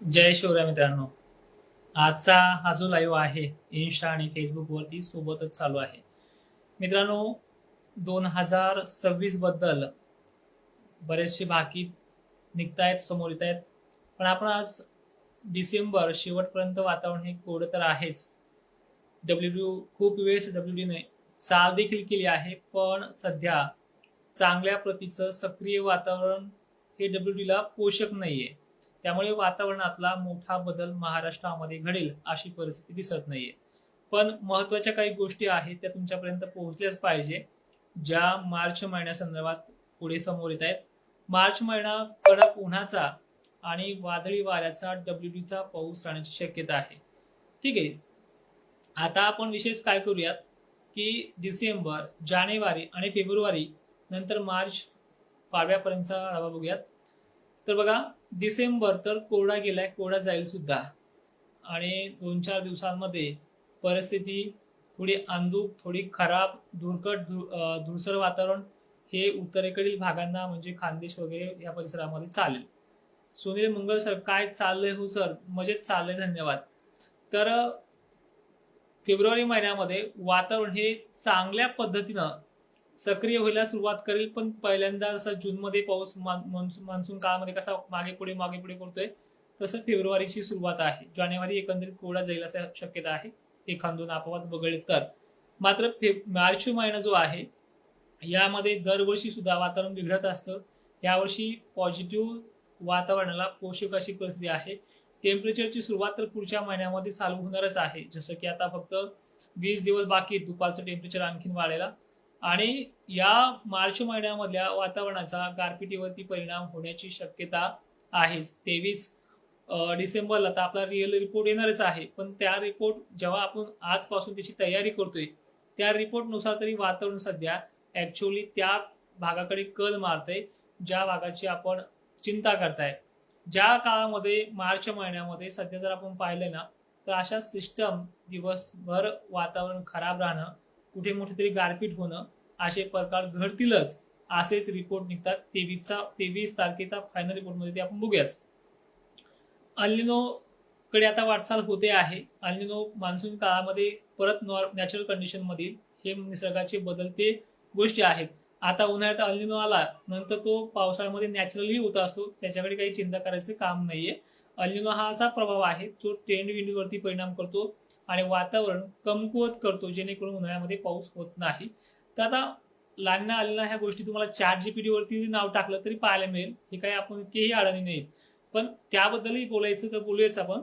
जय शिवराय मित्रांनो. आजचा हा जो लाईव्ह आहे इन्स्टा आणि फेसबुकवरती सोबतच चालू आहे. मित्रांनो दोन हजार सव्वीसबद्दल बरेचसे भाकीत निघतायत समोर येत आहेत पण आपण आज डिसेंबर शेवटपर्यंत वातावरण हे कोरडं तर आहेच. डब्ल्यू डी खूप वेळेस डब्ल्यू डीने चाल देखील केली आहे पण सध्या चांगल्या प्रतीचं सक्रिय वातावरण हे डब्ल्यू डीला पोषक नाहीये. त्यामुळे वातावरणातला मोठा बदल महाराष्ट्रामध्ये घडेल अशी परिस्थिती दिसत नाहीये. पण महत्त्वाच्या काही गोष्टी आहेत त्या तुमच्यापर्यंत पोहोचल्याच पाहिजे ज्या मार्च महिन्यासंदर्भात पुढे समोर येत आहेत. मार्च महिना कडक उन्हाचा आणि वादळी वाऱ्याचा डब्ल्यू डीचा पाऊस राहण्याची शक्यता आहे. ठीक आहे. आता आपण विशेष काय करूयात की डिसेंबर जानेवारी आणि फेब्रुवारी नंतर मार्च पाडव्यापर्यंतचा आढावा बघूयात. तर बघा डिसेंबर तर कोरडा गेलाय कोरडा जाईल सुद्धा. आणि दोन चार दिवसांमध्ये परिस्थिती थोडी अंधूक थोडी खराब धुरकट धु- धुळसर वातावरण हे उत्तरेकडील भागांना म्हणजे खानदेश वगैरे या परिसरामध्ये चालेल. सुनील मंगल सर काय चाललंय हो सर? मजेत चाललंय धन्यवाद. तर फेब्रुवारी महिन्यामध्ये वातावरण हे चांगल्या पद्धतीनं सक्रिय व्हायला सुरुवात करेल पण पहिल्यांदा जसा जूनमध्ये पाऊस मान्सून मान्सून काळामध्ये कसा मागे पुढे मागे पुढे करतोय तसं फेब्रुवारीची सुरुवात आहे. जानेवारी एकंदरीत कोरडा जाईल असा शक्यता आहे एखाद दोन अपवाद वगळले तर मात्र फे मार्च महिना जो आहे यामध्ये दरवर्षी सुद्धा वातावरण बिघडत असतं. यावर्षी पॉझिटिव्ह वातावरणाला पोषक अशी परिस्थिती आहे. टेम्परेचरची सुरुवात तर पुढच्या महिन्यामध्ये चालू होणारच आहे. जसं की आता फक्त वीस दिवस बाकी दुपारचं टेम्परेचर आणखीन वाढायला. आणि या मार्च महिन्यामधल्या वातावरणाचा गारपिटीवरती परिणाम होण्याची शक्यता आहे. तेवीस डिसेंबरला तर आपला रिअल रिपोर्ट येणारच आहे. पण त्या रिपोर्ट जेव्हा आपण आजपासून त्याची तयारी करतोय त्या रिपोर्टनुसार तरी वातावरण सध्या ऍक्च्युअली त्या भागाकडे कल मारतंय ज्या भागाची आपण चिंता करताय. ज्या काळामध्ये मार्च महिन्यामध्ये सध्या जर आपण पाहिलं ना तर अशा सिस्टम दिवसभर वातावरण खराब राहणं कुठे मोठेतरी गारपीट होणं असे प्रकार घडतीलच असेच रिपोर्ट निघतात. तेवीसचा तेवीस तारखेचा फायनल रिपोर्टमध्ये ते आपण बघूयाच. अल्निनो कडे आता वाटचाल होते आहे. अल्निनो मान्सून काळामध्ये परत नॅचरल कंडिशन मधील हे निसर्गाचे बदलते गोष्टी आहेत. आता उन्हाळ्यात अल्निनो आला नंतर तो पावसाळ्यामध्ये नॅचरली होत असतो. त्याच्याकडे काही चिंता करायचे काम नाहीये. अल्निनो हा असा प्रभाव आहे जो ट्रेंड विंडवरती परिणाम करतो. आणि वातावरण कमकुवत करतो जेणेकरून उन्हाळ्यामध्ये पाऊस होत नाही. तर आता लांना आलेल्या ह्या गोष्टी तुम्हाला चार जीपीटी वरती नाव टाकलं तरी पाहायला मिळेल. हे काही आपण इतकेही अडाणी नाही पण त्याबद्दलही बोलायचं तर बोलूयाच आपण.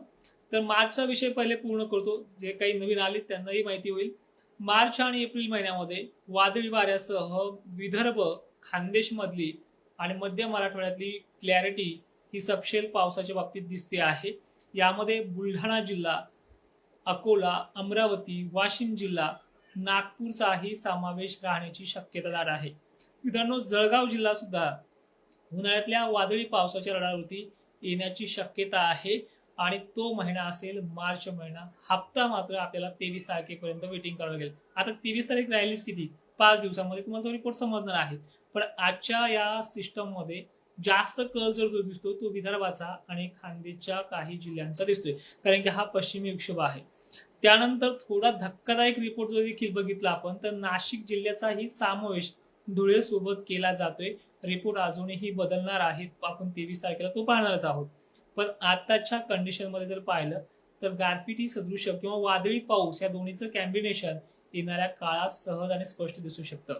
तर मार्चचा विषय पहिले पूर्ण करतो. जे काही नवीन आले त्यांनाही माहिती होईल. मार्च आणि एप्रिल महिन्यामध्ये वादळी वाऱ्यासह विदर्भ खानदेशमधली आणि मध्य मराठवाड्यातली क्लॅरिटी ही सपशेल पावसाच्या बाबतीत दिसते आहे. यामध्ये बुलढाणा जिल्हा अकोला अमरावती वाशिम जिल्हा नागपूरचाही समावेश राहण्याची शक्यतादार आहे. मित्रांनो जळगाव जिल्हा सुद्धा उन्हाळ्यातल्या वादळी पावसाच्या रडारवरती येण्याची शक्यता आहे आणि तो महिना असेल मार्च महिना. हप्ता मात्र आपल्याला तेवीस तारखेपर्यंत वेटिंग करावं लागेल. आता तेवीस तारीख राहिलीच किती? पाच दिवसामध्ये तुम्हाला तो रिपोर्ट समजणार आहे. पण आजच्या या सिस्टममध्ये जास्त कल जर जो दिसतो तो विदर्भाचा आणि खानदेशच्या काही जिल्ह्यांचा दिसतोय. कारण की हा पश्चिमी विक्षोभ आहे. त्यानंतर थोडा धक्कादायक रिपोर्ट जर देखील बघितला आपण तर नाशिक जिल्ह्याचाही समावेश धुळेसोबत केला जातोय. रिपोर्ट अजूनही बदलणार आहेत. आपण तेवीस तारखेला तो पाहणारच आहोत. पण आताच्या कंडिशनमध्ये जर पाहिलं तर गारपिटी सदृश किंवा वादळी पाऊस या दोन्हीचं कॅम्बिनेशन येणाऱ्या काळात सहज आणि स्पष्ट दिसू शकतं.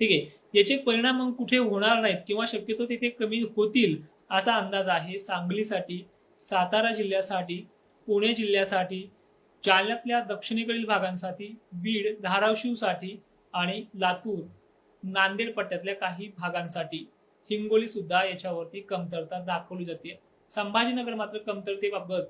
ठीक आहे? याचे परिणाम मग कुठे होणार नाहीत किंवा शक्यतो तिथे कमी होतील असा अंदाज आहे सांगलीसाठी सातारा जिल्ह्यासाठी पुणे जिल्ह्यासाठी जालन्यातल्या दक्षिणेकडील भागांसाठी बीड धाराशिवसाठी आणि लातूर नांदेड पट्ट्यातल्या काही भागांसाठी हिंगोली सुद्धा याच्यावरती कमतरता दाखवली जाते. संभाजीनगर मात्र कमतरतेबाबत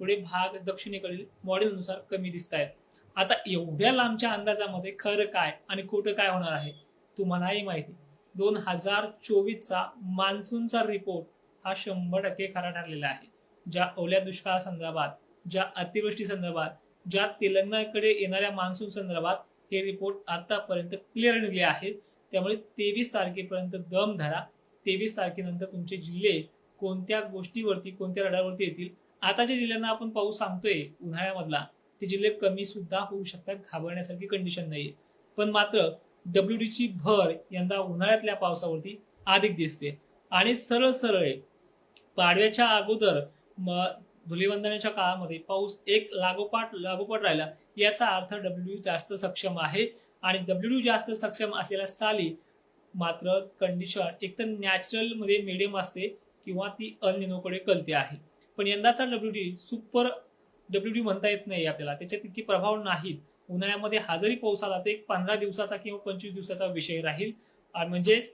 थोडे भाग दक्षिणेकडील मॉडेलनुसार कमी दिसत आहेत आता एवढ्या लांबच्या अंदाजामध्ये खरं काय आणि खोटं काय होणार आहे तुम्हालाही माहिती. दोन हजार चोवीसचा मान्सूनचा रिपोर्ट हा शंभर टक्के खरा ठरलेला आहे. ज्या ओल्या दुष्काळा संदर्भात ज्या अतिवृष्टी संदर्भात ज्या तेलंगणाकडे येणाऱ्या मान्सून संदर्भात हे रिपोर्ट आतापर्यंत क्लिअर निघले आहेत. त्यामुळे तेवीस तारखेपर्यंत दम धरा. तेवीस तारखेनंतर तुमचे जिल्हे कोणत्या गोष्टीवरती कोणत्या रडारवरती येतील? आता जे जिल्ह्यांना आपण पाऊस सांगतोय उन्हाळ्यामधला. ते जिल्हे कमी सुद्धा होऊ शकतात घाबरण्यासारखी कंडिशन नाहीये. पण मात्र डब्ल्यू ची भर यंदा उन्हाळ्यातल्या पावसावरती अधिक दिसते. आणि सरळ सरळ पाडव्याच्या अगोदर धुलीवंदनाच्या काळामध्ये पाऊस एक लागोपाठ लागोपाठ राहिला याचा अर्थ डब्ल्यू जास्त सक्षम आहे. आणि डब्ल्यू जास्त सक्षम असलेल्या साली मात्र कंडिशन एकतर नॅचरलमध्ये मिडियम असते किंवा ती अनिनोकडे कलते आहे. पण यंदाचा W D super W D म्हणता येत नाही आपल्याला. त्याच्यात इतके प्रभाव नाहीत. उन्हाळ्यामध्ये हा पाऊस आला तर एक पंधरा दिवसाचा किंवा पंचवीस दिवसाचा विषय राहील. म्हणजेच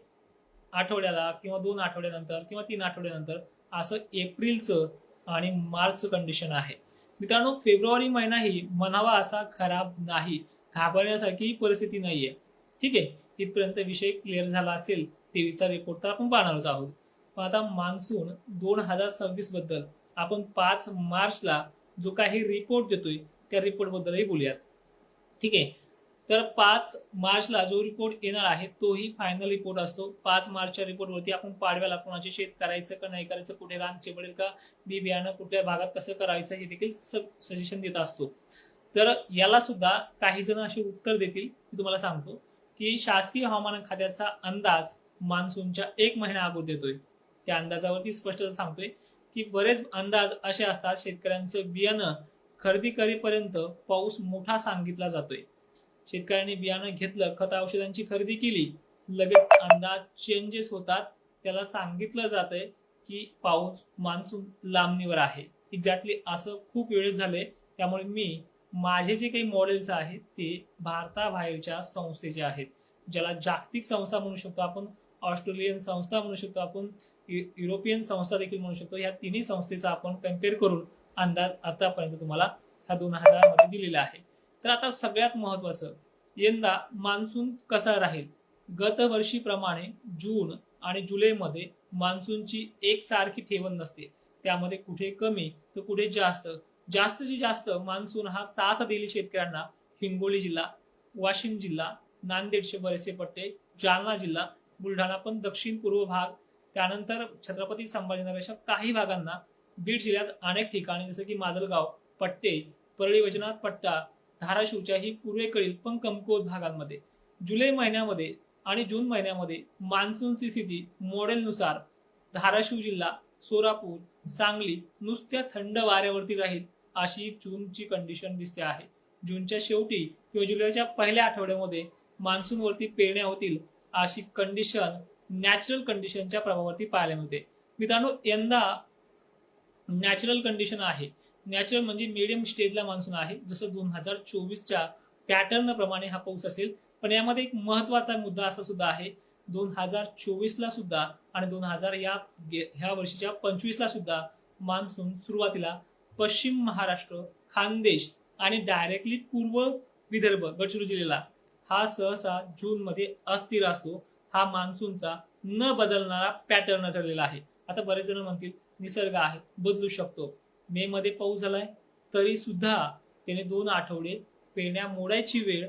आठवड्याला किंवा दोन आठवड्यानंतर किंवा तीन आठवड्यानंतर असं एप्रिलचं आणि मार्च कंडिशन आहे. मित्रांनो फेब्रुवारी महिनाही म्हणावा असा खराब नाही. घाबरण्यासारखी परिस्थिती नाहीये. ठीक आहे? इथपर्यंत विषय क्लिअर झाला असेल तेवीचा रिपोर्ट तर आपण पाहणारच आहोत. पण आता मान्सून दोन हजार सव्वीसबद्दल आपण पाच मार्चला जो काही रिपोर्ट देतोय त्या रिपोर्ट बद्दलही बोलूयात. ठीक आहे? तर पाच मार्चला जो रिपोर्ट येणार आहे तोही फायनल रिपोर्ट असतो. पाच मार्चच्या रिपोर्टवरती आपण पाडव्याला कोणाचे शेत करायचं का नाही करायचं कुठे रान चिबडेल का बी बियाणं कुठल्या भागात कसं करायचं हे देखील सजेशन देत असतो. तर याला सुद्धा काही जण असे उत्तर देतील मी तुम्हाला सांगतो की शासकीय हवामान खात्याचा अंदाज मान्सूनच्या एक महिना अगोदर देतोय त्या अंदाजावरती स्पष्ट सांगतोय की बरेच अंदाज असे असतात शेतकऱ्यांचं बियाणं खरेदी करेपर्यंत पाऊस मोठा सांगितला जातोय. शेतकऱ्यांनी बियाणं घेतलं खत औषधांची खरेदी केली लगेच अंदाज चेंजेस होतात. त्याला सांगितलं जातंय की पाऊस मान्सून लांबणीवर आहे. एक्झॅक्टली असं खूप वेळ झाले त्यामुळे मी माझे जे काही मॉडेल्स आहेत ते भारताबाहेरच्या संस्थेचे आहेत. ज्याला जागतिक संस्था म्हणू शकतो आपण ऑस्ट्रेलियन संस्था म्हणू शकतो आपण यु- युरोपियन संस्था देखील म्हणू शकतो. या तिन्ही संस्थेचा आपण कंपेअर करून अंदाज आतापर्यंत तुम्हाला ह्या दोन हजारमध्ये दिलेला आहे. तर आता सगळ्यात महत्वाचं यंदा मान्सून कसा राहील? गतवर्षीप्रमाणे जून आणि जुलैमध्ये मान्सूनची एकसारखी ठेवण नसते. त्यामध्ये कुठे कमी तर कुठे जास्त. जास्तीची जास्त मान्सून हा साथ देईल शेतकऱ्यांना हिंगोली जिल्हा वाशिम जिल्हा नांदेडचे बरेचसे पट्टे जालना जिल्हा बुलढाणा पण दक्षिण पूर्व भाग त्यानंतर छत्रपती संभाजीनगरच्या काही भागांना बीड जिल्ह्यात अनेक ठिकाणी जसं की माजलगाव पट्टे परळी वैजनाथ पट्टा धाराशिवच्याही पूर्वेकडील पण कमकुवत भागांमध्ये जुलै महिन्यामध्ये आणि जून महिन्यामध्ये मान्सूनची स्थिती मॉडेलनुसार धाराशिव जिल्हा सोलापूर सांगली नुसत्या थंड वाऱ्यावरती राहील अशी जूनची कंडिशन दिसते आहे. जूनच्या शेवटी किंवा जुलैच्या पहिल्या आठवड्यामध्ये मान्सूनवरती पेरण्या होतील अशी कंडिशन नॅचरल कंडिशनच्या प्रभावावरती पाहायला मिळते. मित्रांनो यंदा नॅचरल कंडिशन आहे. नॅचरल म्हणजे मिडियम स्टेजला मान्सून आहे. जसं दोन हजार चोवीसच्या पॅटर्न प्रमाणे हा पाऊस असेल. पण यामध्ये एक महत्त्वाचा मुद्दा असा सुद्धा आहे. दोन हजार चोवीसला सुद्धा आणि दोन हजार या ह्या वर्षीच्या पंचवीस ला सुद्धा मान्सून सुरुवातीला पश्चिम महाराष्ट्र खानदेश आणि डायरेक्टली पूर्व विदर्भ गडचिरोली जिल्ह्याला हा सहसा जून मध्ये अस्थिर असतो. हा मान्सूनचा न बदलणारा पॅटर्न ठरलेला आहे. आता बरेच जण म्हणतील निसर्ग आहे बदलू शकतो. मे मध्ये पाऊस झालाय तरी सुद्धा त्याने दोन आठवडे पेरण्या मोडायची वेळ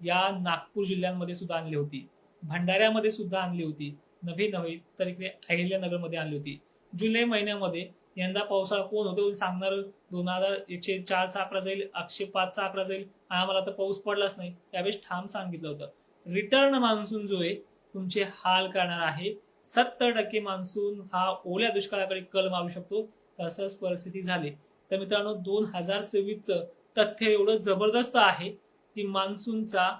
या नागपूर जिल्ह्यांमध्ये सुद्धा आणली होती. भंडाऱ्यामध्ये सुद्धा आणली होती. नव्हे नव्हे तर इकडे अहिल्यानगरमध्ये आणली होती. जुलै महिन्यामध्ये यंदा पावसाळा कोण होतो सांगणार दोन हजार एकशे चारचा आकडा जाईल एकशे पाचचा आकडा जाईल. आम्हाला तर पाऊस पडलाच नाही. त्यावेळेस ठाम सांगितलं होतं. रिटर्न मान्सून जो आहे तुमचे हाल करणार आहे. सत्तर टक्के मान्सून हा ओल्या दुष्काळाकडे कल मारू शकतो. तसंच परिस्थिती झाली. तर मित्रांनो दोन हजार सव्वीसचं तथ्य एवढं जबरदस्त आहे की मान्सूनचा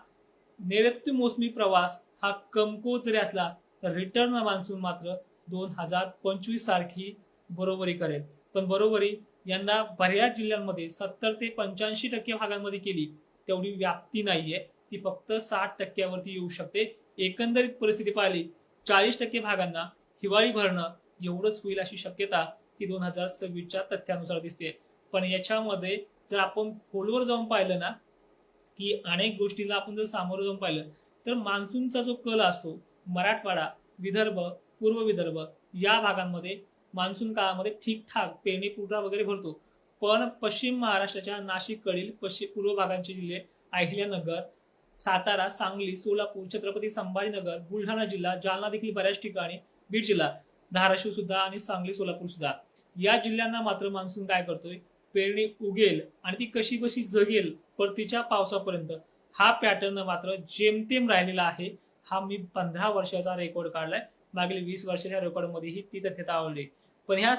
नैऋत्य मोसमी प्रवास हा कमकुवत जरी असला तर रिटर्न मान्सून मात्र दोन हजार पंचवीस सारखी बरोबरी करेल. पण बरोबरी यंदा बऱ्याच जिल्ह्यांमध्ये सत्तर ते पंच्याऐंशी टक्के भागांमध्ये केली तेवढी व्याप्ती नाहीये. ती फक्त साठ टक्क्यावरती येऊ शकते. एकंदरीत परिस्थिती पाहिली चाळीस टक्के भागांना हिवाळी भरणं एवढंच होईल अशी शक्यता ही दोन हजार सव्वीसच्या तथ्यानुसार दिसते. पण याच्यामध्ये जर आपण खोलवर जाऊन पाहिलं ना की अनेक गोष्टीला आपण जर सामोरं जाऊन पाहिलं तर मान्सूनचा जो कल असतो मराठवाडा विदर्भ पूर्व विदर्भ या भागांमध्ये मान्सून काळामध्ये ठीकठाक पेरणी पुरवठा वगैरे भरतो. पण पश्चिम महाराष्ट्राच्या नाशिककडील पश्चिम पूर्व भागांचे जिल्हे अहिल्यानगर सातारा सांगली सोलापूर छत्रपती संभाजीनगर बुलढाणा जिल्हा जालना देखील बऱ्याच ठिकाणी बीड जिल्हा धाराशिव सुद्धा आणि सांगली सोलापूर सुद्धा. या जिल्ह्यांना मात्र मान्सून काय करतोय? पेरणी उगेल आणि ती कशी कशी जगेल परतीच्या पावसापर्यंत हा पॅटर्न मात्र जेमतेम राहिलेला आहे. हा मी पंधरा वर्षाचा रेकॉर्ड काढलाय. मागील वीस वर्षाच्या रेकॉर्डमध्येही ती तथ्यता आवडली पण ह्या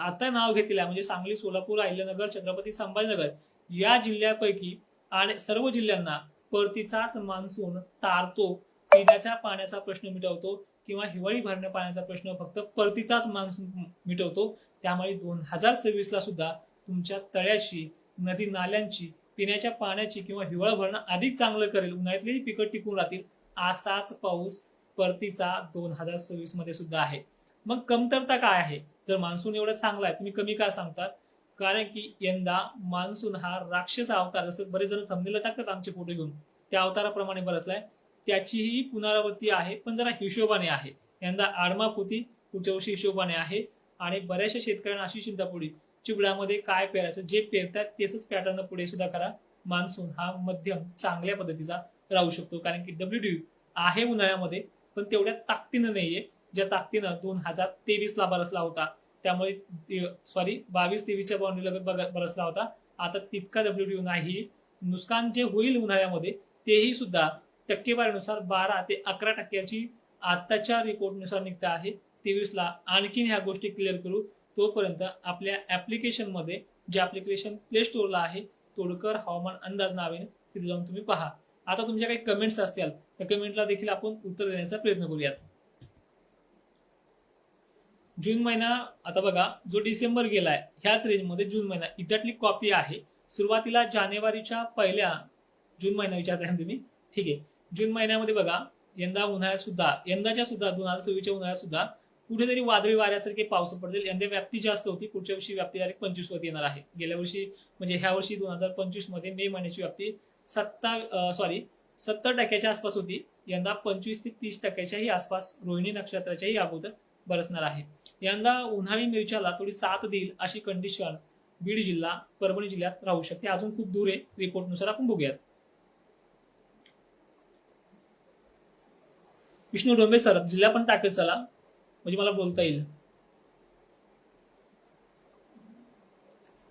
आता नाव घेतलेलं आहे म्हणजे सांगली सोलापूर अहिल्यानगर छत्रपती संभाजीनगर या जिल्ह्यापैकी आणि सर्व जिल्ह्यांना परतीचाच मान्सून तारतो. पिण्याच्या पाण्याचा प्रश्न मिटवतो. किंवा हिवाळी भरण्या पाण्याचा प्रश्न फक्त परतीचाच मान्सून मिटवतो त्यामुळे दोन हजार सव्वीसला सुद्धा तुमच्या तळ्याची नदी नाल्यांची पिण्याच्या पाण्याची किंवा हिवाळा भरणं अधिक चांगलं करेल. उन्हाळ्यातली पिकं टिकून राहतील. असाच पाऊस परतीचा दोन हजार सव्वीसमध्ये सुद्धा आहे. मग कमतरता काय आहे? जर मान्सून एवढा चांगला आहे तुम्ही कमी का सांगतात? कारण की यंदा मान्सून हा राक्षस अवतार जसं बरेच जण थंबनेला टाकतात आमचे फोटो घेऊन. त्या अवताराप्रमाणे बरसलाय. त्याचीही पुनरावृत्ती आहे पण जरा हिशोबाने आहे. यंदा आडमापोती पुढच्या वर्षी हिशोबाने आहे आणि बऱ्याचशा शेतकऱ्यांना अशी चिंता पडली चिबडामध्ये काय पेरायचं जे पेरतात तेच पॅटर्न पुढे सुद्धा करा. मान्सून हा मध्यम चांगल्या पद्धतीचा राहू शकतो कारण की डब्ल्यू डी आहे उन्हाळ्यामध्ये पण तेवढ्या ताकदीनं नाहीये. ज्या ताकदीनं दोन हजार तेवीस ला बरसला होता त्यामुळे सॉरी बावीस तेवीसच्या बाउंड्रीला लगत बरसला होता. आता तितका डब्ल्यू डी नाही नुकसान जे होईल उन्हाळ्यामध्ये तेही सुद्धा टक्केवारीनुसार बारा ते अकरा टक्क्याची आताच्या रिपोर्टनुसार निघता आहे. तेवीसला आणखीन ह्या गोष्टी क्लिअर करू. तोपर्यंत आपल्या ऍप्लिकेशनमध्ये जे ॲप्लिकेशन प्ले स्टोअरला आहे तोडकर हवामान अंदाज नावेने तिथे जाऊन तुम्ही पहा. आता तुमच्या काही कमेंट्स असतील त्या कमेंटला देखील आपण उत्तर देण्याचा प्रयत्न करूयात. जून महिना आता बघा जो डिसेंबर गेलाय ह्याच रेंजमध्ये जून महिना एक्झॅक्टली कॉपी आहे. सुरुवातीला जानेवारीच्या पहिल्या जून महिना विचारताय तुम्ही? ठीक आहे. जून महिन्यामध्ये बघा यंदा उन्हाळ्यात सुद्धा यंदाच्या सुद्धा दोन हजार सव्वीसच्या उन्हाळ्यात सुद्धा कुठेतरी वादळी वाऱ्यासारखे पाऊस पडतील. यंदा व्याप्ती जास्त होती. पुढच्या वर्षी व्याप्ती तारीख पंचवीस वरती येणार आहे. गेल्या वर्षी म्हणजे ह्या वर्षी दोन हजार पंचवीसमध्ये मे महिन्याची व्याप्ती सत्ता सॉरी सत्तर टक्क्याच्या आसपास होती. यंदा पंचवीस ते तीस टक्क्याच्याही आसपास रोहिणी नक्षत्राच्याही अगोदर बरसणार आहे. यंदा उन्हाळी मिरच्याला थोडी साथ देईल अशी कंडिशन बीड जिल्हा परभणी जिल्ह्यात राहू शकते. अजून खूप दूर आहे. रिपोर्टनुसार आपण बघूयात. विष्णू डोंबे सर जिल्हा पण टाकत चला. म्हणजे मला बोलता येईल.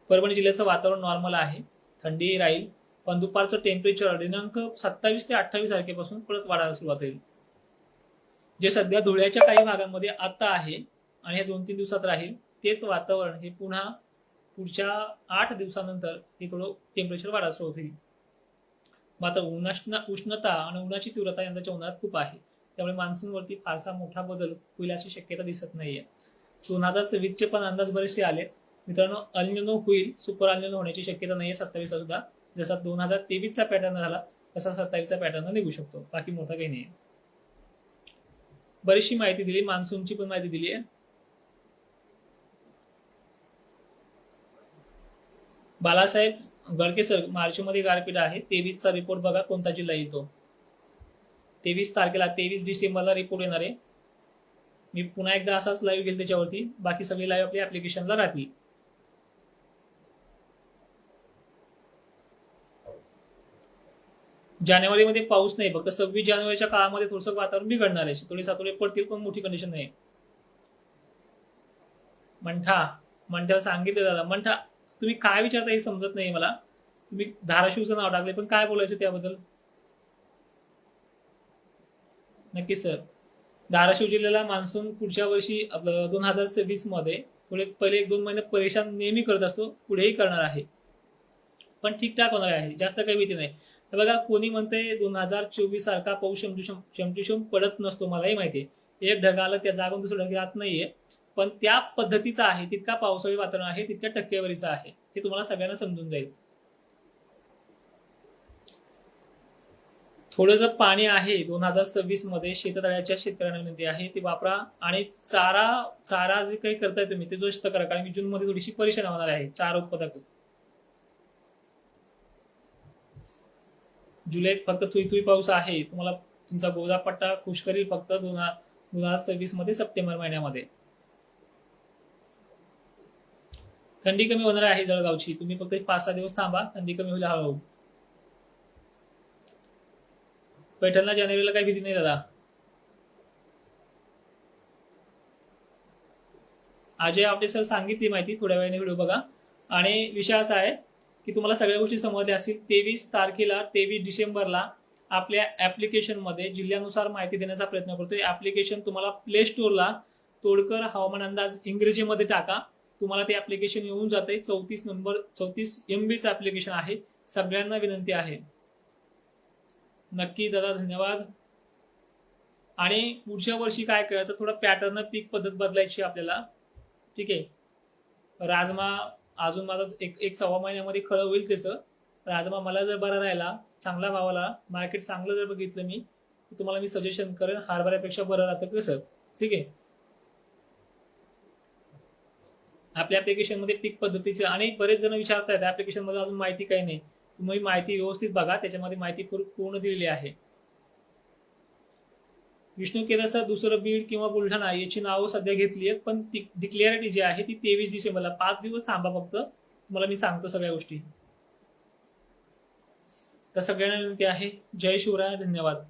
परभणी जिल्ह्याचं वातावरण नॉर्मल आहे. थंडी राहील. पण दुपारचं टेम्परेचर दिनांक सत्तावीस ते अठ्ठावीस तारखेपासून परत वाढायला सुरुवात होईल. जे सध्या धुळ्याच्या काही भागांमध्ये आता आहे आणि हे दोन तीन दिवसात राहील तेच वातावरण हे पुन्हा पुढच्या आठ दिवसानंतर हे थोडं टेम्परेचर वाढायला सुरुवात होईल. मात्र उन्हा उष्णता आणि उन्हाची तीव्रता यंदाच्या उन्हाळ्यात खूप आहे. त्यामुळे मान्सूनवरती फारसा मोठा बदल होईल अशी शक्यता दिसत नाहीये. दोन हजार सव्वीसचे पण अंदाज बरेचसे आले. मित्रांनो अल्निनो होईल सुपर अल्निनो होण्याची शक्यता नाहीये सत्तावीसला सुद्धा. जसा दोन हजार तेवीसचा पॅटर्न झाला तसा सत्तावीसचा पॅटर्न निघू शकतो. बाकी मोठा काही नाही बरीचशी माहिती दिली मान्सूनची पण माहिती दिली आहे बालासाहेब गडके सर मार्चमध्ये गारपीट आहे. तेवीसचा रिपोर्ट बघा कोणता जिल्हा येतो. तेवीस तारखेला तेवीस डिसेंबरला रिपोर्ट येणार आहे. मी पुन्हा एकदा असाच लाईव्ह घेईल त्याच्यावरती. बाकी सगळी लाईव्ह आपल्या ऍप्लिकेशनला राहतील. जानेवारीमध्ये पाऊस नाही. फक्त सव्वीस जानेवारीच्या काळामध्ये थोडंसं वातावरण बिघडणार आहे. थोडे सातोडे पडतील पण मोठी कंडिशन नाही. मंठा मंठ्याला सांगितलं दादा. मंठा तुम्ही काय विचारता हे समजत नाही मला. तुम्ही धाराशिवचं नाव टाकले पण काय बोलायचं त्याबद्दल? नक्की सर. धाराशिव जिल्ह्याला मान्सून पुढच्या वर्षी आपलं दोन हजार सव्वीसमध्ये पुढे पहिले एक दोन महिने परेशान नेहमी करत असतो पुढेही करणार आहे. पण ठीकठाक होणार आहे जास्त काही भीती नाही. तर बघा कोणी म्हणते दोन हजार चोवीस सारखा पाऊस शमटिशम पडत नसतो मलाही माहिती आहे. एक ढग आलं त्या जागून दुसरं ढग राहत नाहीये. पण त्या पद्धतीचा आहे तितका पावसाळी वातावरण आहे तितक्या टक्केवारीचं आहे. हे तुम्हाला सगळ्यांना समजून जाईल. थोडं जर पाणी आहे दोन हजार सव्वीसमध्ये शेततळ्याच्या शेतकऱ्यांमध्ये आहे ते वापरा. आणि चारा चारा जे काही करताय तुम्ही ते दुरुस्त करा. कारण की जून मध्ये थोडीशी परीक्षा होणार आहे चार उत्पादक. जुलैत फक्त थुई थुई पाऊस आहे. तुम्हाला तुमचा गोदा पट्टा खुश करील फक्त दोन दोन हजार सव्वीसमध्ये सप्टेंबर महिन्यामध्ये. थंडी कमी होणार आहे जळगावची. तुम्ही फक्त एक पाच सहा दिवस थांबा. थंडी कमी होईल हळूहळू. पैठणला जानेवारीला काही भीती नाही दादा. अजय आपले सर सांगितली माहिती थोड्या वेळाने व्हिडिओ बघा. आणि विषय असा आहे की तुम्हाला सगळ्या गोष्टी समजल्या असतील. तेवीस तारखेला तेवीस डिसेंबरला आपल्या ऍप्लिकेशनमध्ये जिल्ह्यानुसार माहिती देण्याचा प्रयत्न करतोय. ऍप्लिकेशन तुम्हाला प्ले स्टोअरला तोडकर हवामान अंदाज इंग्रजीमध्ये टाका. तुम्हाला ते ऍप्लिकेशन येऊन जाते चौतीस नंबर चौतीस एम बीचं ऍप्लिकेशन आहे. सगळ्यांना विनंती आहे. नक्की दादा धन्यवाद. आणि पुढच्या वर्षी काय करायचं थोडं पॅटर्न पीक पद्धत बदलायची आपल्याला. ठीक आहे? राजमा अजून माझा एक एक सव्वा महिन्यामध्ये खळं होईल त्याचं. राजमा मला जर बरा राहिला चांगला भावाला मार्केट चांगलं जर बघितलं मी तर तुम्हाला मी सजेशन करेन हरभऱ्यापेक्षा बरं राहतं कसं ठीक आहे? आपल्या ऍप्लिकेशनमध्ये पीक पद्धतीचे आणि बरेच जण विचारतायत. ऍप्लिकेशनमध्ये अजून माहिती काही नाही. तुम्ही माहिती व्यवस्थित बघा त्याच्यामध्ये माहिती पूर्ण दिलेली आहे. विष्णू केदारचा दुसरं बीड किंवा बुलढाणा याची नावं सध्या घेतली आहेत पण ती डिक्लेअरिटी जी आहे ती तेवीस डिसेंबरला. पाच दिवस थांबा फक्त तुम्हाला मी सांगतो सगळ्या गोष्टी. तर सगळ्यांना विनंती आहे जय शिवराय धन्यवाद.